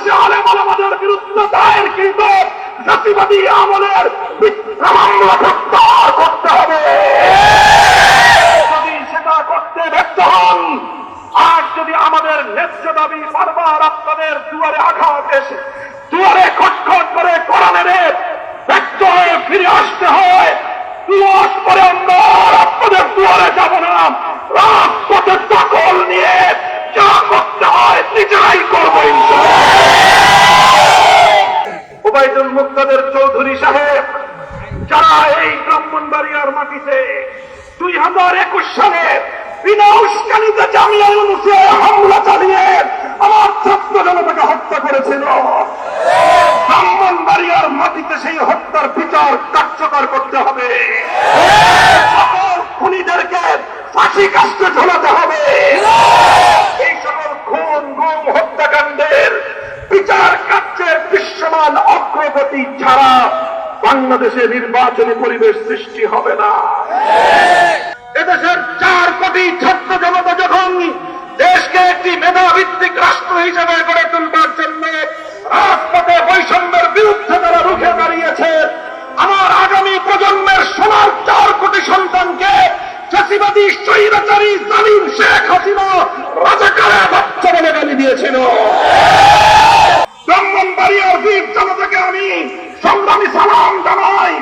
বাংলাদেশে আলেম আলমাদের বিরুদ্ধে দায়েরকৃত জাতিবাদী আমলের করতে হবে। যদি সেটা করতে ব্যর্থ হন, আর যদি আমাদের ন্যায্য দাবি বারবার আপনাদের দুয়ারে আঘাত এসে, দুয়ারে খটখট করে কোরআনের ব্যর্থ হয়ে ফিরে আসতে হয় দুয়াস পরে আমরা আপনাদের দুয়ারে যাব না। দখল নিয়ে যা করতে হয়, নিজেরাই করব ওবায়দুল মুক্তাদের চৌধুরী সাহেব, যারা এই ব্রাহ্মণবাড়িয়ার মাটিতে দুই হাজার একুশ সালে বিনা উস্কানিতে হামলা চালিয়ে আমার ছাত্র জনতাকে হত্যা করেছিল। মাটিতে সেই হত্যার বিচার কার্যকর করতে হবে। ঝোলাতে হবে। হত্যাকাণ্ডের বিচার দৃশ্যমান অগ্রগতি ছাড়া বাংলাদেশে নির্বাচনী পরিবেশ সৃষ্টি হবে না। এদেশের চার কোটি ছাত্র জনতা যখন দেশকে একটি মেধাভিত্তিক রাষ্ট্র হিসেবে গড়ে তুলবার জন্য রাজপথে বৈষম্যের বিরুদ্ধে তারা রুখে দাঁড়িয়েছে, আমার আগামী প্রজন্মের সোনার চার কোটি সন্তানকে চাষিবাদী স্বৈরাচারী জালিম শেখ হাসিনা রাজাকারে বাচ্চা বলে গালি দিয়েছিল ব্রাহ্মণবাড়িয়ার বীর জনতাকে আমি সংগ্রামী সালাম জানাই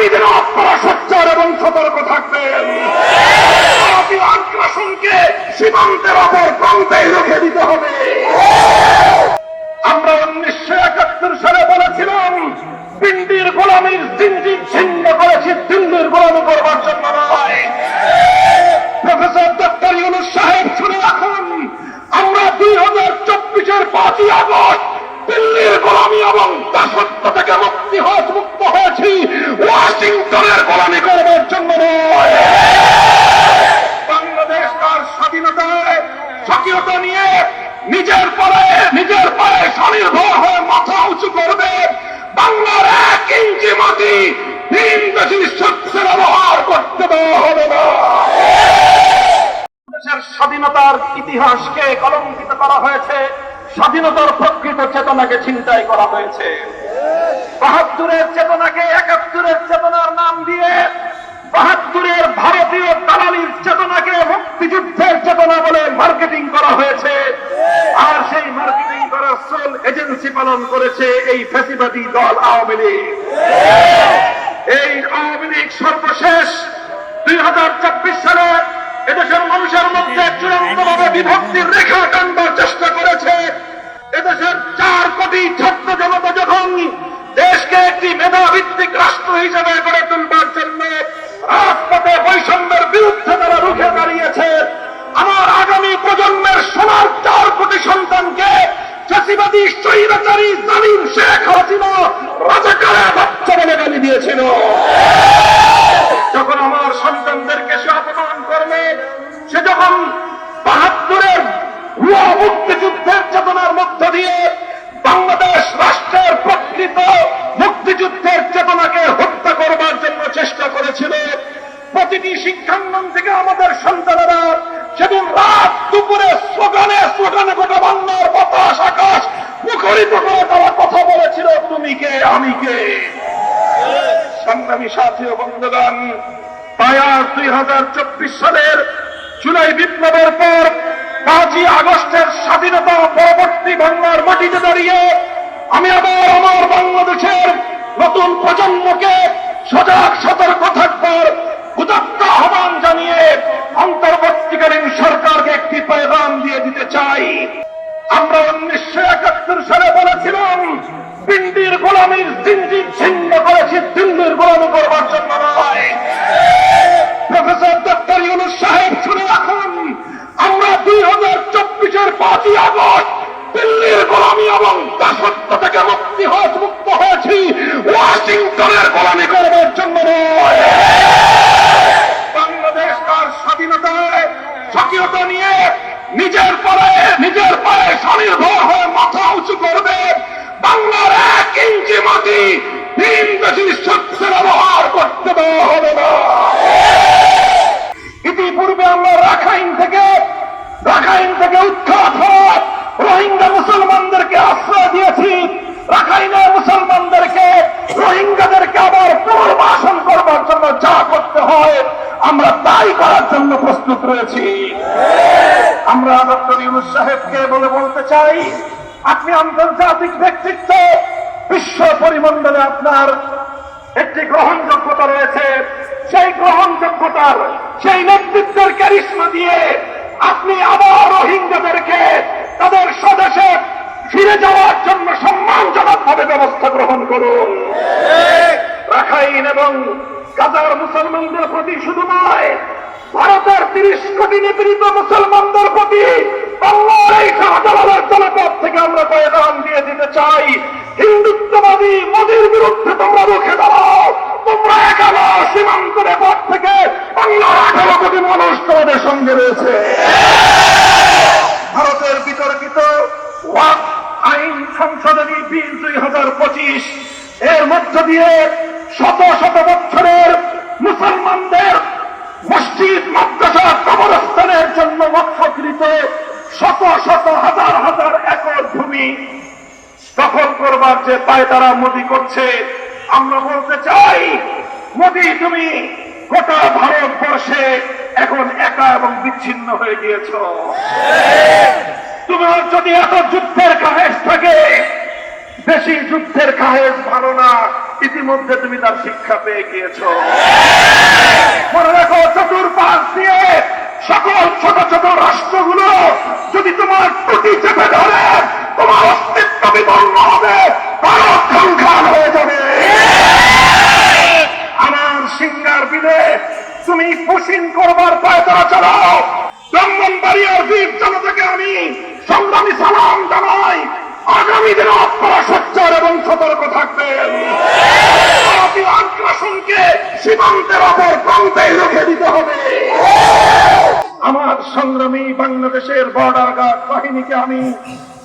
আগামী দিনে আপনারা সোচ্চার এবং সতর্ক থাকবেন আগ্রাসনকে সীমান্তের অপর প্রান্তে রেখে দিতে হবে। আমরা উনিশশো একাত্তর সালে বলেছিলাম পিন্ডির গোলামীর জিঞ্জি ছিন্ন করেছি, দিল্লির গোলামি করবার জন্য নয়। প্রফেসর ডক্টর ইউনুস সাহেব শুনে রাখুন, আমরা দুই হাজার চব্বিশের পাঁচই আগস্ট দিল্লির গোলামি এবং দাসত্ব থেকে মুক্তি হয়ে মুক্ত হয়েছি ওয়াশিংটনের গোলামি করবার জন্য নয় বাংলাদেশ তার স্বাধীনতায় স্বকীয়তা নিয়ে নিজের পরে নিজের পায়ে স্বনির্ভর হয়ে মাথা উঁচু করবে বাংলার এক ইঞ্চি মাটি তিন দেশের শস্যের ব্যবহার করতে দেওয়া হবে না দেশের স্বাধীনতার ইতিহাসকে কলঙ্কিত করা হয়েছে, স্বাধীনতার প্রকৃত চেতনাকে ছিনতাই করা হয়েছে। বাহাত্তরের চেতনাকে একাত্তরের চেতনার নাম দিয়ে বাহাত্তরের ভারতীয় দালালির চেতনাকে মুক্তিযুদ্ধের চেতনা বলে মার্কেটিং করা হয়েছে। আর সেই মার্কেটিং করার সোল এজেন্সি পালন করেছে এই ফ্যাসিবাদী দল আওয়ামী লীগ। এই আওয়ামী লীগ সর্বশেষ দুই হাজার চব্বিশ সালে এদেশের মানুষের মধ্যে চূড়ান্ত ভাবে বিভক্তির রেখা টানবার চেষ্টা করেছে। এদেশের চার কোটি ছাত্র জনতা যখন দেশকে একটি মেধাভিত্তিক মুক্তিযুদ্ধের চেতনার মধ্য দিয়ে বাংলাদেশ রাষ্ট্রের প্রকৃত মুক্তিযুদ্ধের চেতনাকে হত্যা করবার জন্য চেষ্টা করেছিল। প্রতিটি শিক্ষাঙ্গন থেকে আমাদের সন্তানেরা সেদিন রাত দুপুরে স্লোগানে স্লোগানে গোটা বাংলার বাতাস, আকাশ মুখরিত করে তারা কথা বলেছিল, তুমি কে? আমি কে? সংগ্রামী সাথী ও বন্ধুগণ, পায়ার দুই হাজার চব্বিশ সালের জুলাই বিপ্লবের পর পাঁচই আগস্টের স্বাধীনতা পরবর্তী বাংলার মাটিতে দাঁড়িয়ে আমি আবার আমার বাংলাদেশের নতুন প্রজন্মকে সজাগ, সতর্ক থাকবার উদাত্ত আহ্বান জানিয়ে অন্তর্বর্তীকালীন সরকারকে একটি পেগাম দিয়ে দিতে চাই। আমরা উনিশশো একাত্তর সালে বলেছিলাম, পিন্ডির গোলামীর জিঞ্জি ছিন্ন করেছি, দিল্লির গোলামি করবার জন্য নয়। প্রফেসর ডক্টর ইউনুস সাহেব শুনে রাখুন আমরা দুই হাজার চব্বিশের পাঁচই আগস্ট, দিল্লির গোলামি এবং দাসত্ব থেকে মুক্তি হজ মুক্ত হয়েছি। ওয়াশিংটনের গোলামি করবার জন্য নয়। বাংলাদেশ তার স্বাধীনতায় স্বকীয়তা নিয়ে নিজের পরে নিজের পরে স্বনির্ভর হয়ে মাথা উঁচু করবে। বাংলার এক আমরা তাই করার জন্য প্রস্তুত রয়েছি। আমরা ডক্টর ইউনুস সাহেবকে বলে বলতে চাই, আপনি আন্তর্জাতিক ব্যক্তিত্ব, বিশ্ব পরিমণ্ডলে আপনার একটি গ্রহণযোগ্যতা রয়েছে। সেই গ্রহণযোগ্যতার, সেই নেতৃত্বের ক্যারিশমা দিয়ে আপনি আবার রোহিঙ্গাদেরকে তাদের স্বদেশে ফিরে যাওয়ার জন্য সম্মানজনক ভাবে ব্যবস্থা গ্রহণ করুন। রাখাইন এবং কাজার মুসলমানদের প্রতি শুধু নয়, ভারতের তিরিশ কোটি নিপীড়িত মুসলমানদের প্রতি থেকে আমরা দিয়ে দিতে চাই। হিন্দুত্ববাদী মোদীর বিরুদ্ধে তোমরা রুখে দাঁড়াও তোমরা একালো সীমান্তের পর থেকে বাংলার আঠারো কোটি মানুষ তোমাদের সঙ্গে রয়েছে ভারতের বিতর্কিত ওয়াক আইন সংশোধনী বিল দুই হাজার পঁচিশ এর মধ্য দিয়ে শত শত বছরের মুসলমানদের মসজিদ মাদ্রাসা কবরস্থানের জন্য লক্ষ্যকৃত শত শত হাজার হাজার একর দখল করবার যে পায়তারা মোদী করছে। আমরা বলতে চাই মোদী তুমি গোটা ভারতবর্ষে এখন একা এবং বিচ্ছিন্ন হয়ে গিয়েছ। তোমার যদি এত যুদ্ধের কাহেস থাকে, বেশি যুদ্ধের কাহেস ভালো না, ইতিমধ্যে তুমি তার শিক্ষা পেয়ে গিয়েছ। মনে রাখো, চতুর্পাশ দিয়ে সকল ছোট ছোট রাষ্ট্রগুলো যদি তোমার টুটি চেপে ধরে তোমার অস্তিত্ব বিপন্ন হবে সংখ্যান হয়ে যাবে। আমার সিঙ্গার বিলে তুমি পুশিন করবার পায়তারা চালাও ব্রাহ্মণবাড়িয়ার বীর জনতাকে আমি সংগ্রামী সালাম জানাই। আগামী দিনে আপনারা সচ্চার এবং সতর্ক থাকবেন। আগ্রাসনকে সীমান্তের অপর প্রান্তে রুখে দিতে হবে। আমার সংগ্রামী বাংলাদেশের বর্ডার গার্ড বাহিনীকে আমি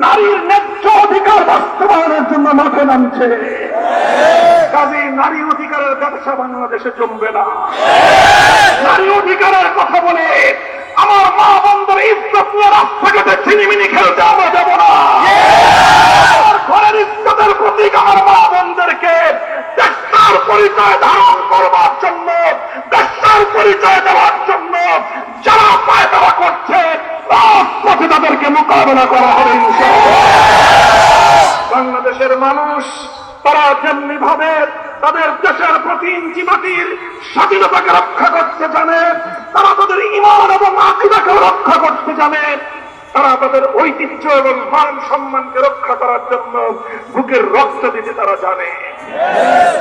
নারীর ন্যায্য অধিকার বাস্তবায়নের জন্য মাঠে নামছে। কাজে নারী অধিকারের ব্যবসা বাংলাদেশে জমবে না। নারী অধিকারের কথা বলে আমার মা বন্ধুর ইজ্জত নিয়ে ছিনিমিনি খেলতে আমরা যাব না। ঘরের ইজ্জতের প্রতীক আমার মা বোনদেরকে দেশটার পরিচয় ধারণ করবার জন্য, দেশটার পরিচয় দেওয়ার জন্য যারা পায় তারা করছে তাদেরকে মোকাবেলা করা মানুষ, তারা যেমনি ভাবে তাদের দেশের প্রতি ইঞ্চি মাটির স্বাধীনতাকে রক্ষা করতে জানে, তারা তাদের ইমান এবং আকিদাকে রক্ষা করতে জানে, তারা তাদের ঐতিহ্য এবং মান সম্মানকে রক্ষা করার জন্য বুকের রক্ত দিতে তারা জানে।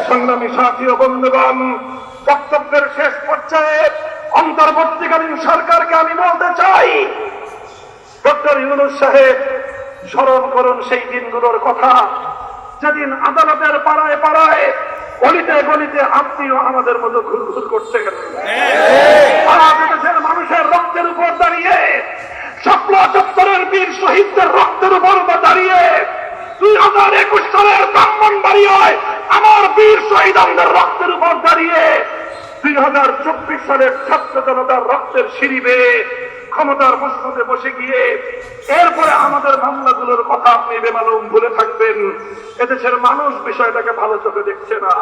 সংগ্রামী সাথী ও বন্ধুগণ, বক্তব্যের শেষ পর্যায়ে অন্তর্বর্তীকালীন সরকারকে আমি বলতে চাই, ডক্টর ইউনুস সাহেব, স্মরণ করুন সেই দিনগুলোর কথা। যেদিন আদালতের পাড়ায় পাড়ায় গলিতে গলিতে আত্মীয় আমাদের মতো ঘুরঘুর করছেন সারা দেশের মানুষের রক্তের উপর দাঁড়িয়ে শাপলা চত্বরের বীর শহীদদের রক্তের উপর দাঁড়িয়ে দুই হাজার একুশ সালের ব্রাহ্মণ বাড়িয়ায় আমার বীর শহীদদের রক্তের উপর দাঁড়িয়ে দুই হাজার চব্বিশ সালের ছাত্র জনতার রক্তের সিঁড়ি বেয়ে ক্ষমতার মসনদে বসে গিয়ে এরপরে আমাদের মামলাগুলোর কথা আপনি বেমালুম ভুলে থাকবেন। এদেশের মানুষ বিষয়টাকে ভালো চোখে দেখছে না।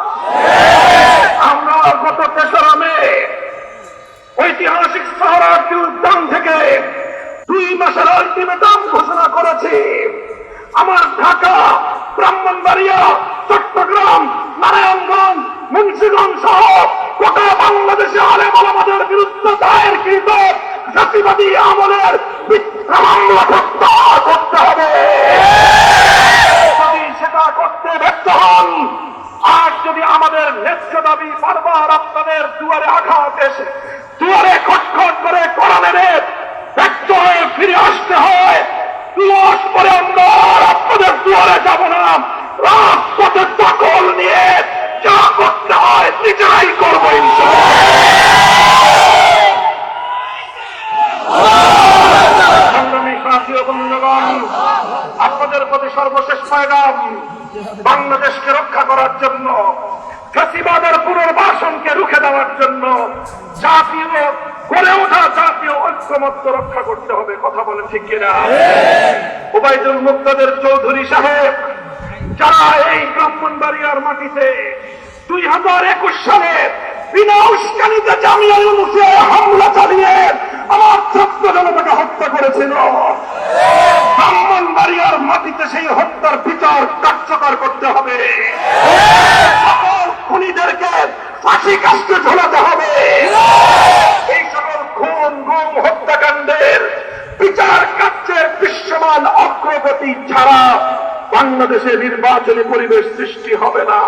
আমরা গত তেসরা মে ঐতিহাসিক সাহারাটি উদ্যান থেকে দুই মাসের আলটিমেটাম ঘোষণা করেছি। আমার ঢাকা, ব্রাহ্মণবাড়িয়া, চট্টগ্রাম, নারায়ণগঞ্জ, মুন্সিগঞ্জ সহ গোটা বাংলাদেশে আলেম আমাদের বিরুদ্ধে দায়েরকৃত জাতিবাদী আমলের করতে হবে। যদি সেটা করতে ব্যর্থ হন, আর যদি আমাদের দাবি বারবার আপনাদের দুয়ারে আঘাত এসে, দুয়ারে খটখট করে করা মেরে ব্যর্থ হয়ে ফিরে আসতে হয় দুয়াস পরে আমরা আপনাদের দুয়ারে যাব না। রাজপথে দখল নিয়ে যা করতে হয় নিজেরাই করব ইনশাআল্লাহ বাংলাদেশকে রক্ষা করার জন্য, ফেসিবাদের পুনর্বাসনকে রুখে দেওয়ার জন্য জাতীয়, গড়ে ওঠা জাতীয় ঐক্যমত্য রক্ষা করতে হবে, কথা বলে ঠিক কিনা? ওবায়দুল মুক্তাদের চৌধুরী সাহেব, যারা এই ব্রাহ্মণবাড়িয়ার মাটিতে দুই হাজার একুশ সালে বিনা উস্কানিতে জামিয়া হামলা চালিয়ে আমার ছাত্র জনতাকে হত্যা করেছিল। ব্রাহ্মণবাড়িয়ার মাটিতে সেই হত্যার বিচার কার্যকর করতে হবে। সকল খুনিদেরকে ফাঁসি কাস্তে ঝোলাতে হবে। এই সকল খুন, গুম, হত্যাকাণ্ডের বিচার কার্যের দৃশ্যমান অগ্রগতি ছাড়া বাংলাদেশে নির্বাচনী পরিবেশ সৃষ্টি হবে না।